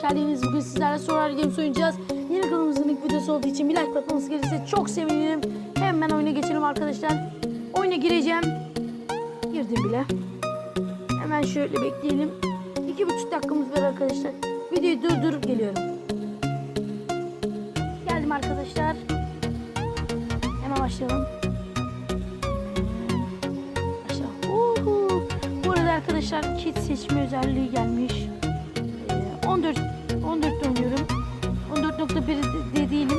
geldiniz. Bugün sizlerle Sorar Games oynayacağız. Yeni kanalımızın ilk videosu olduğu için bir like atmanız gelirse çok sevinirim. Hemen oyuna geçelim arkadaşlar. Oyuna gireceğim. Girdim bile. Hemen şöyle bekleyelim. İki buçuk dakikamız var arkadaşlar. Videoyu durdurup geliyorum. Geldim arkadaşlar. Hemen başlayalım. Başlayalım. Bu arada arkadaşlar kit seçme özelliği gelmiş. Ee, 14 14 oynuyorum. 14.1 de, de değilim.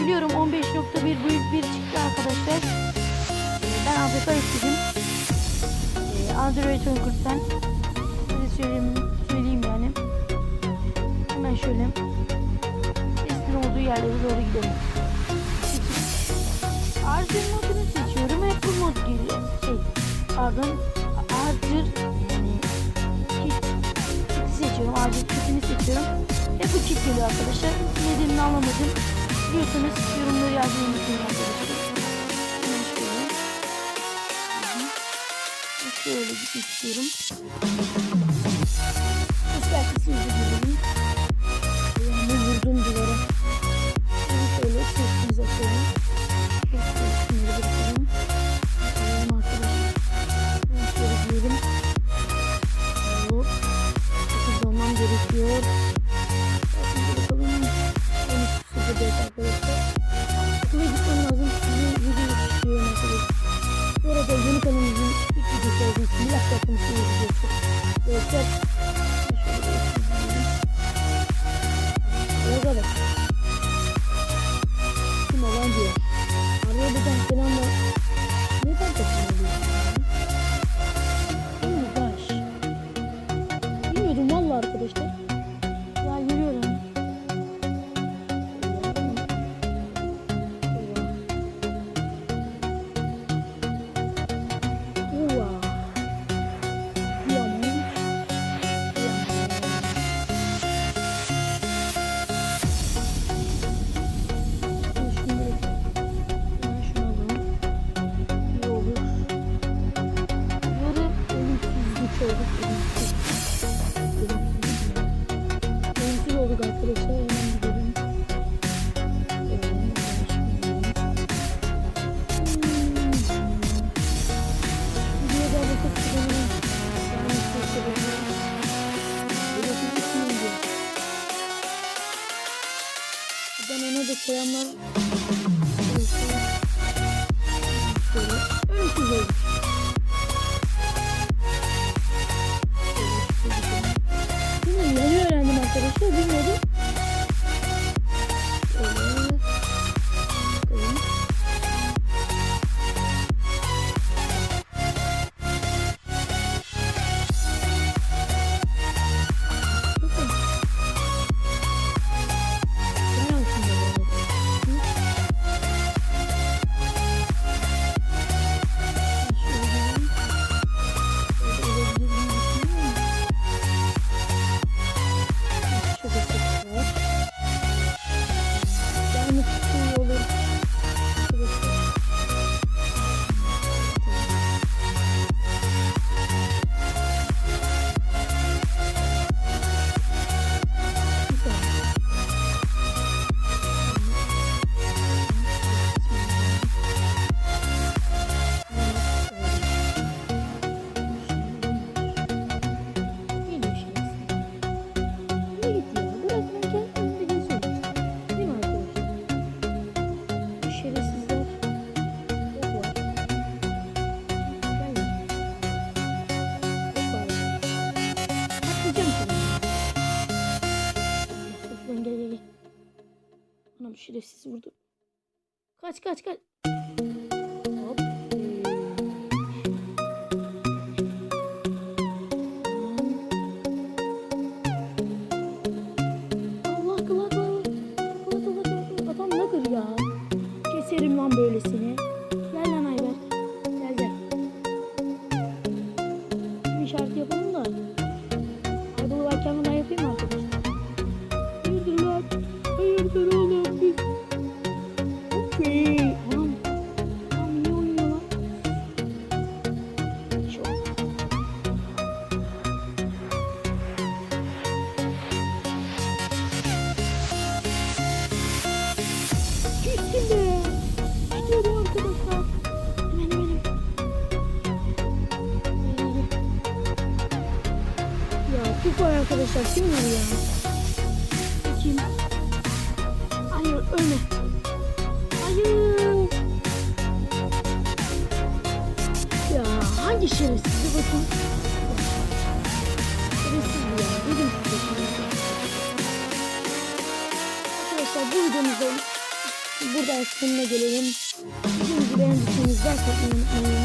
Biliyorum 15.1 büyük bir çıktı arkadaşlar. Ee, ben APK istedim. Ee, Android Oyunkurt'tan. Size söyleyeyim, söyleyeyim yani. Hemen şöyle. Testin olduğu yerlere doğru gidelim. Arthur modunu seçiyorum. Hep bu mod geliyor. Şey, pardon. Kiti seçiyorum. Arthur kitini seçiyorum. Hep bu kit geliyor arkadaşlar. Nedenini anlamadım. Biliyorsanız yorumları yazmayı unutmayın arkadaşlar. Şöyle. Şöyle gitmek istiyorum. Bak. Kim olan diyor. Araya bir tane selam var. Oh my gosh. Bilmiyordum valla arkadaşlar. 朋友们 Anam şerefsiz vurdu. Kaç kaç kaç. Arkadaşlar. Kim var ya? Kim? Hayır ölme. Hayır. Ya hangi şerefsiz bir bakın. Şerefsiz ya. Dedim size. Arkadaşlar bu videomuzda burada sonuna gelelim. Videomuzu beğendiyseniz atmayı unutmayın.